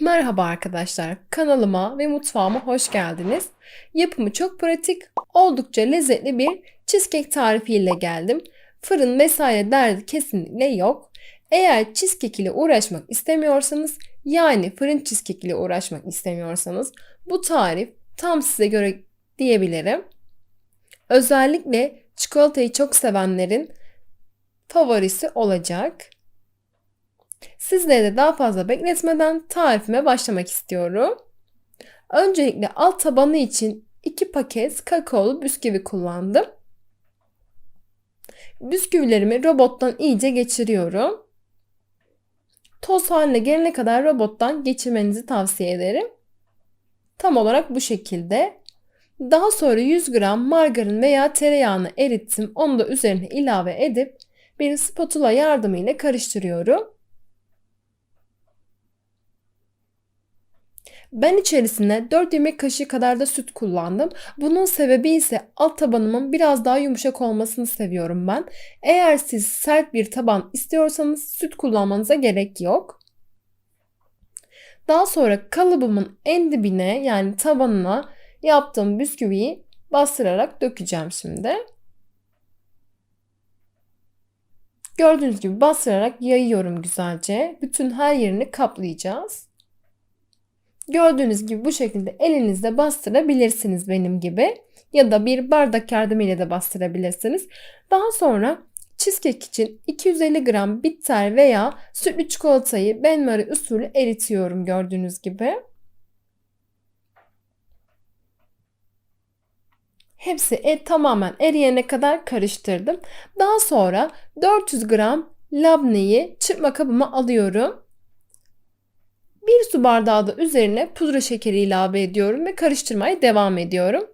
Merhaba arkadaşlar, kanalıma ve mutfağıma hoş geldiniz. Yapımı çok pratik, oldukça lezzetli bir cheesecake tarifiyle geldim. Fırın vesaire derdi kesinlikle yok. Eğer cheesecake ile uğraşmak istemiyorsanız, yani fırın cheesecake ile uğraşmak istemiyorsanız bu tarif tam size göre diyebilirim. Özellikle çikolatayı çok sevenlerin favorisi olacak. Sizleri de daha fazla bekletmeden tarifime başlamak istiyorum. Öncelikle alt tabanı için 2 paket kakaolu bisküvi kullandım. Bisküvilerimi robottan iyice geçiriyorum. Toz haline gelene kadar robottan geçirmenizi tavsiye ederim. Tam olarak bu şekilde. Daha sonra 100 gram margarin veya tereyağını erittim. Onu da üzerine ilave edip bir spatula yardımıyla karıştırıyorum. Ben içerisine 4 yemek kaşığı kadar da süt kullandım. Bunun sebebi ise alt tabanımın biraz daha yumuşak olmasını seviyorum ben. Eğer siz sert bir taban istiyorsanız süt kullanmanıza gerek yok. Daha sonra kalıbımın en dibine yani tabanına yaptığım bisküviyi bastırarak dökeceğim şimdi. Gördüğünüz gibi bastırarak yayıyorum güzelce. Bütün her yerini kaplayacağız. Gördüğünüz gibi bu şekilde elinizde bastırabilirsiniz benim gibi. Ya da bir bardak yardımıyla da bastırabilirsiniz. Daha sonra cheesecake için 250 gram bitter veya sütlü çikolatayı benmari usulü eritiyorum gördüğünüz gibi. Hepsi et tamamen eriyene kadar karıştırdım. Daha sonra 400 gram labneyi çırpma kabıma alıyorum. Bir su bardağı da üzerine pudra şekeri ilave ediyorum ve karıştırmaya devam ediyorum.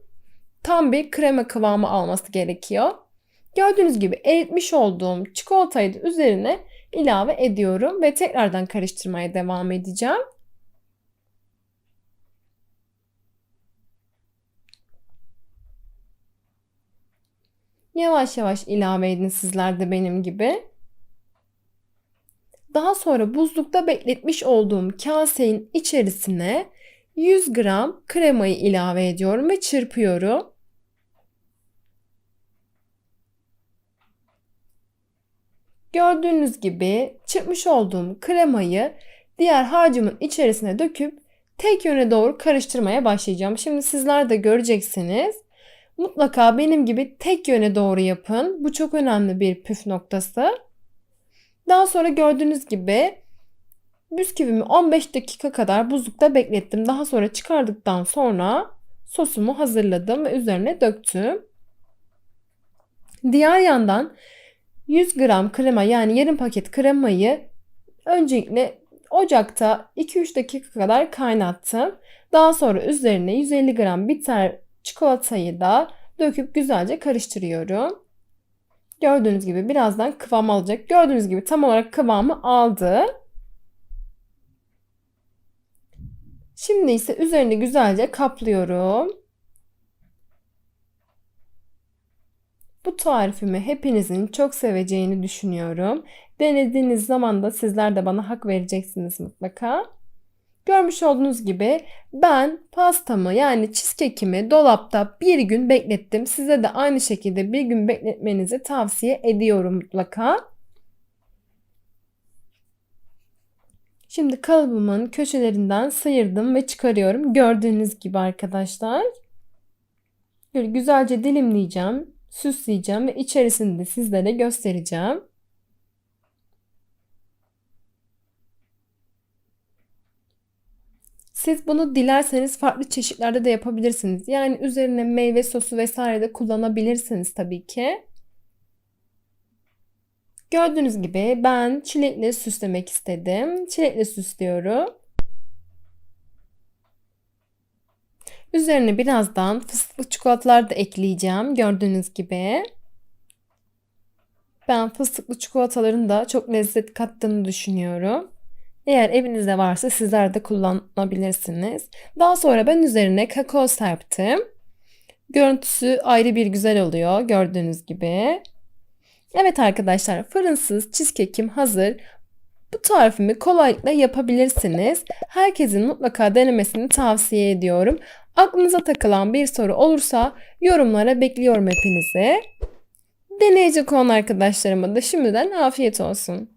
Tam bir krema kıvamı alması gerekiyor. Gördüğünüz gibi eritmiş olduğum çikolatayı da üzerine ilave ediyorum ve tekrardan karıştırmaya devam edeceğim. Yavaş yavaş ilave edin sizler de benim gibi. Daha sonra buzlukta bekletmiş olduğum kasenin içerisine 100 gram kremayı ilave ediyorum ve çırpıyorum. Gördüğünüz gibi çırpmış olduğum kremayı diğer harcımın içerisine döküp tek yöne doğru karıştırmaya başlayacağım. Şimdi sizler de göreceksiniz. Mutlaka benim gibi tek yöne doğru yapın. Bu çok önemli bir püf noktası. Daha sonra gördüğünüz gibi bisküvimi 15 dakika kadar buzlukta beklettim. Daha sonra çıkardıktan sonra sosumu hazırladım ve üzerine döktüm. Diğer yandan 100 gram krema yani yarım paket kremayı öncelikle ocakta 2-3 dakika kadar kaynattım. Daha sonra üzerine 150 gram bitter çikolatayı da döküp güzelce karıştırıyorum. Gördüğünüz gibi birazdan kıvam alacak. Gördüğünüz gibi tam olarak kıvamı aldı. Şimdi ise üzerini güzelce kaplıyorum. Bu tarifimi hepinizin çok seveceğini düşünüyorum. Denediğiniz zaman da sizler de bana hak vereceksiniz mutlaka. Görmüş olduğunuz gibi ben pastamı yani cheesecake'imi dolapta bir gün beklettim. Size de aynı şekilde bir gün bekletmenizi tavsiye ediyorum mutlaka. Şimdi kalıbımın köşelerinden sıyırdım ve çıkarıyorum. Gördüğünüz gibi arkadaşlar. Böyle güzelce dilimleyeceğim, süsleyeceğim ve içerisinde de sizlere göstereceğim. Siz bunu dilerseniz farklı çeşitlerde de yapabilirsiniz. Yani üzerine meyve sosu vesaire de kullanabilirsiniz tabii ki. Gördüğünüz gibi ben çilekle süslemek istedim. Çilekle süslüyorum. Üzerine birazdan fıstıklı çikolatalar da ekleyeceğim. Gördüğünüz gibi. Ben fıstıklı çikolataların da çok lezzet kattığını düşünüyorum. Eğer evinizde varsa sizler de kullanabilirsiniz. Daha sonra ben üzerine kakao serptim. Görüntüsü ayrı bir güzel oluyor gördüğünüz gibi. Evet arkadaşlar fırınsız cheesecake'im hazır. Bu tarifimi kolaylıkla yapabilirsiniz. Herkesin mutlaka denemesini tavsiye ediyorum. Aklınıza takılan bir soru olursa yorumlara bekliyorum hepinizi. Deneyecek olan arkadaşlarıma da şimdiden afiyet olsun.